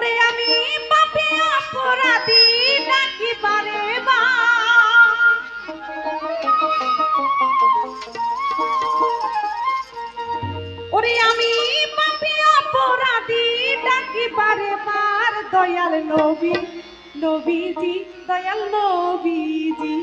ওরে আমি পাপি অপরাধী নাকি বারে বা ওরে আমি পাপি অপরাধী নাকি বারে বার দয়াল নবী, নবীজি, দয়াল নবীজি।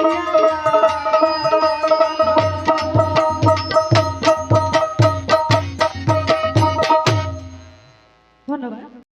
Thank you.